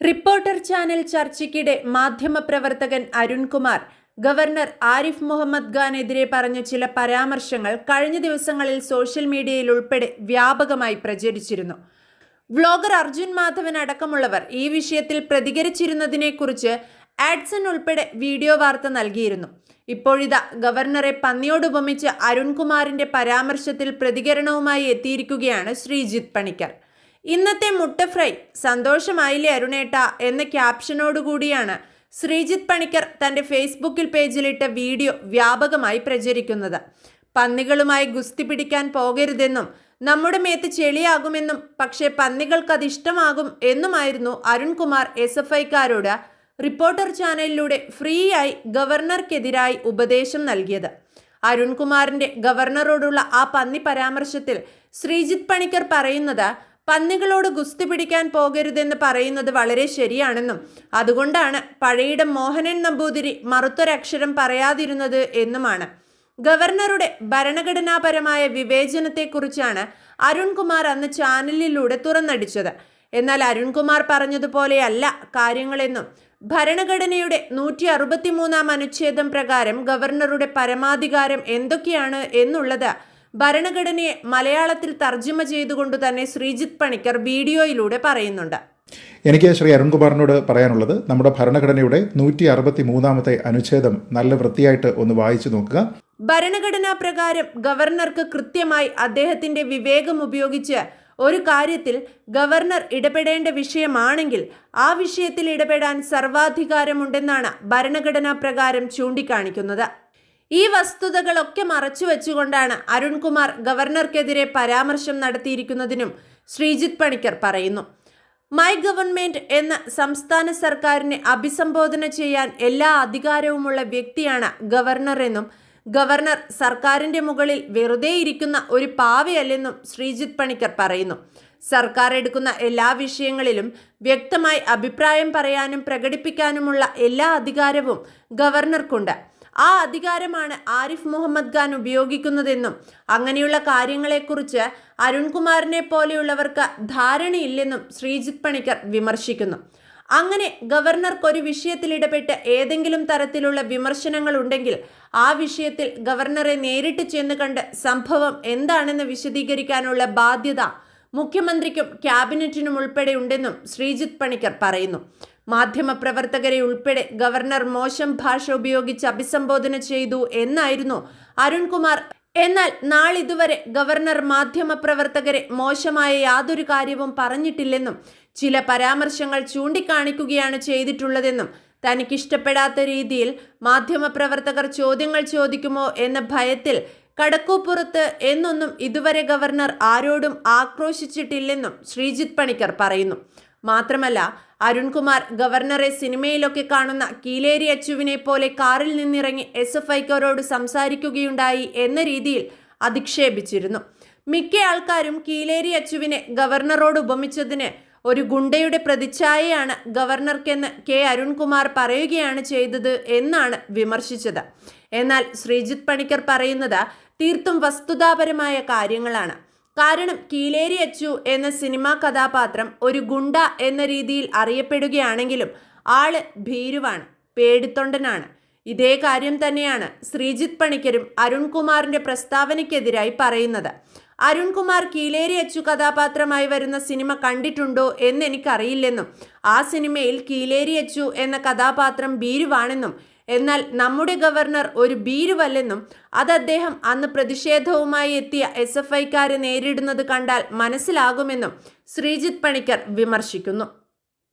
Reporter channel ചർച്ചയ്ക്കിടെ മാധ്യമപ്രവർത്തകൻ Arunkumar governor Arif Muhammad ഖാനെതിരെ പറഞ്ഞ ചില പരാമർശങ്ങൾ കഴിഞ്ഞ ദിവസങ്ങളിൽ സോഷ്യൽ മീഡിയയിൽ ഉൾപ്പെടെ വ്യാപകമായി പ്രചരിച്ചിരുന്നു. വ്ലോഗർ അർജുൻ മാധവൻ അടക്കമുള്ളവർ ഈ വിഷയത്തിൽ പ്രതികരിച്ചിരുന്നതിനെക്കുറിച്ച് ആഡ്സൺ ഉൾപ്പെടെ വീഡിയോ വാർത്ത നൽകിയിരുന്നു. ഇപ്പോഴിതാ ഗവർണറെ പന്നിയോടുപമിച്ച് അരുൺകുമാറിന്റെ പരാമർശത്തിൽ പ്രതികരണവുമായി എത്തിയിരിക്കുകയാണ് ശ്രീജിത്ത് പണിക്കർ. ഇന്നത്തെ മുട്ട ഫ്രൈ സന്തോഷമായില്ലേ അരുണേട്ട എന്ന ക്യാപ്ഷനോടുകൂടിയാണ് ശ്രീജിത്ത് പണിക്കർ തന്റെ ഫേസ്ബുക്കിൽ പേജിലിട്ട വീഡിയോ വ്യാപകമായി പ്രചരിക്കുന്നത്. പന്നികളുമായി ഗുസ്തി പിടിക്കാൻ പോകരുതെന്നും നമ്മുടെ മേത്ത് ചെളിയാകുമെന്നും പക്ഷേ പന്നികൾക്ക് ഇഷ്ടമാകും എന്നുമായിരുന്നു അരുൺകുമാർ എസ് എഫ് ഐക്കാരോട് റിപ്പോർട്ടർ ചാനലിലൂടെ ഫ്രീ ആയി ഗവർണർക്കെതിരായി ഉപദേശം നൽകിയത്. അരുൺകുമാറിന്റെ ഗവർണറോടുള്ള ആ പന്നി പരാമർശത്തിൽ ശ്രീജിത്ത് പണിക്കർ പറയുന്നത് പന്നികളോട് ഗുസ്തി പിടിക്കാൻ പോകരുതെന്ന് പറയുന്നത് വളരെ ശരിയാണെന്നും അതുകൊണ്ടാണ് പഴയിടം മോഹനൻ നമ്പൂതിരി മറുത്തൊരക്ഷരം പറയാതിരുന്നത് എന്നുമാണ്. ഗവർണറുടെ ഭരണഘടനാപരമായ വിവേചനത്തെക്കുറിച്ചാണ് അരുൺകുമാർ അന്ന് ചാനലിലൂടെ തുറന്നടിച്ചത്. എന്നാൽ അരുൺകുമാർ പറഞ്ഞതുപോലെയല്ല കാര്യങ്ങളെന്നും ഭരണഘടനയുടെ നൂറ്റി അറുപത്തിമൂന്നാം അനുച്ഛേദം പ്രകാരം ഗവർണറുടെ പരമാധികാരം എന്തൊക്കെയാണ് എന്നുള്ളത് ഭരണഘടനയെ മലയാളത്തിൽ തർജമ ചെയ്തുകൊണ്ട് തന്നെ ശ്രീജിത്ത് പണിക്കർ വീഡിയോയിലൂടെ പറയുന്നുണ്ട്. എനിക്ക് ശ്രീ അരുൺകുമാറിനോട് പറയാനുള്ളത് നമ്മുടെ ഭരണഘടനയുടെ നൂറ്റി അറുപത്തി മൂന്നാമത്തെ അനുച്ഛേദം നല്ല വൃത്തിയായിട്ട് ഒന്ന് വായിച്ചു നോക്കുക. ഭരണഘടനാ പ്രകാരം ഗവർണർക്ക് കൃത്യമായി അദ്ദേഹത്തിന്റെ വിവേകം ഉപയോഗിച്ച് ഒരു കാര്യത്തിൽ ഗവർണർ ഇടപെടേണ്ട വിഷയമാണെങ്കിൽ ആ വിഷയത്തിൽ ഇടപെടാൻ സർവാധികാരമുണ്ടെന്നാണ് ഭരണഘടനാ പ്രകാരം ചൂണ്ടിക്കാണിക്കുന്നത്. ഈ വസ്തുതകളൊക്കെ മറച്ചു വെച്ചുകൊണ്ടാണ് അരുൺകുമാർ ഗവർണർക്കെതിരെ പരാമർശം നടത്തിയിരിക്കുന്നതിനും ശ്രീജിത്ത് പണിക്കർ പറയുന്നു. മൈ ഗവൺമെന്റ് എന്ന സംസ്ഥാന സർക്കാരിനെ അഭിസംബോധന ചെയ്യാൻ എല്ലാ അധികാരവുമുള്ള വ്യക്തിയാണ് ഗവർണർ എന്നും ഗവർണർ സർക്കാരിന്റെ മുകളിൽ വെറുതെ ഇരിക്കുന്ന ഒരു പാവയല്ലെന്നും ശ്രീജിത്ത് പണിക്കർ പറയുന്നു. സർക്കാർ എടുക്കുന്ന എല്ലാ വിഷയങ്ങളിലും വ്യക്തമായി അഭിപ്രായം പറയാനും പ്രകടിപ്പിക്കാനുമുള്ള എല്ലാ അധികാരവും ഗവർണർക്കുണ്ട്. ആ അധികാരമാണ് ആരിഫ് മുഹമ്മദ് ഖാൻ ഉപയോഗിക്കുന്നതെന്നും അങ്ങനെയുള്ള കാര്യങ്ങളെക്കുറിച്ച് അരുൺകുമാറിനെ പോലെയുള്ളവർക്ക് ധാരണയില്ലെന്നും ശ്രീജിത് പണിക്കർ വിമർശിക്കുന്നു. അങ്ങനെ ഗവർണർക്ക് ഒരു വിഷയത്തിൽ ഇടപെട്ട് ഏതെങ്കിലും തരത്തിലുള്ള വിമർശനങ്ങൾ ഉണ്ടെങ്കിൽ ആ വിഷയത്തിൽ ഗവർണറെ നേരിട്ട് ചെന്ന് കണ്ട് സംഭവം എന്താണെന്ന് വിശദീകരിക്കാനുള്ള ബാധ്യത മുഖ്യമന്ത്രിക്കും ക്യാബിനറ്റിനും ഉൾപ്പെടെ ഉണ്ടെന്നും ശ്രീജിത് പണിക്കർ പറയുന്നു. മാധ്യമപ്രവർത്തകരെ ഉൾപ്പെടെ ഗവർണർ മോശം ഭാഷ ഉപയോഗിച്ച് അഭിസംബോധന ചെയ്തു എന്നായിരുന്നു അരുൺകുമാർ. എന്നാൽ നാളിതുവരെ ഗവർണർ മാധ്യമപ്രവർത്തകരെ മോശമായ യാതൊരു കാര്യവും പറഞ്ഞിട്ടില്ലെന്നും ചില പരാമർശങ്ങൾ ചൂണ്ടിക്കാണിക്കുകയാണ് ചെയ്തിട്ടുള്ളതെന്നും തനിക്കിഷ്ടപ്പെടാത്ത രീതിയിൽ മാധ്യമപ്രവർത്തകർ ചോദ്യങ്ങൾ ചോദിക്കുമോ എന്ന ഭയത്തിൽ കടക്കൂപ്പുറത്ത് എന്നൊന്നും ഇതുവരെ ഗവർണർ ആരോടും ആക്രോശിച്ചിട്ടില്ലെന്നും ശ്രീജിത് പണിക്കർ പറയുന്നു. മാത്രമല്ല അരുൺകുമാർ ഗവർണറെ സിനിമയിലൊക്കെ കാണുന്ന കീലേരി അച്ചുവിനെ പോലെ കാറിൽ നിന്നിറങ്ങി എസ് എഫ് ഐക്കാരോട് സംസാരിക്കുകയുണ്ടായി എന്ന രീതിയിൽ അധിക്ഷേപിച്ചിരുന്നു. മിക്ക ആൾക്കാരും കീലേരി അച്ചുവിനെ ഗവർണറോട് ഉപമിച്ചതിന് ഒരു ഗുണ്ടയുടെ പ്രതിച്ഛായയാണ് ഗവർണർക്കെന്ന് കെ അരുൺകുമാർ പറയുകയാണ് ചെയ്തത് എന്നാണ് വിമർശിച്ചത്. എന്നാൽ ശ്രീജിത്ത് പണിക്കർ പറയുന്നത് തീർത്തും വസ്തുതാപരമായ കാര്യങ്ങളാണ്. കാരണം കീലേരി അച്ചു എന്ന സിനിമാ കഥാപാത്രം ഒരു ഗുണ്ട എന്ന രീതിയിൽ അറിയപ്പെടുകയാണെങ്കിലും ആൾ ഭീരുവാണ് പേടിത്തൊണ്ടനാണ്. ഇതേ കാര്യം തന്നെയാണ് ശ്രീജിത്ത് പണിക്കരും അരുൺകുമാറിന്റെ പ്രസ്താവനയ്ക്കെതിരായി പറയുന്നത്. അരുൺകുമാർ കീലേരി അച്ചു കഥാപാത്രമായി വരുന്ന സിനിമ കണ്ടിട്ടുണ്ടോ എന്ന് എനിക്കറിയില്ലെന്നും ആ സിനിമയിൽ കീലേരി അച്ചു എന്ന കഥാപാത്രം ഭീരുവാണെന്നും എന്നാൽ നമ്മുടെ ഗവർണർ ഒരു ഭീരുവല്ലെന്നും അത് അദ്ദേഹം അന്ന് പ്രതിഷേധവുമായി എത്തിയ എസ് എഫ് ഐക്കാരെ നേരിടുന്നത് കണ്ടാൽ മനസ്സിലാകുമെന്നും ശ്രീജിത്ത് പണിക്കർ വിമർശിക്കുന്നു.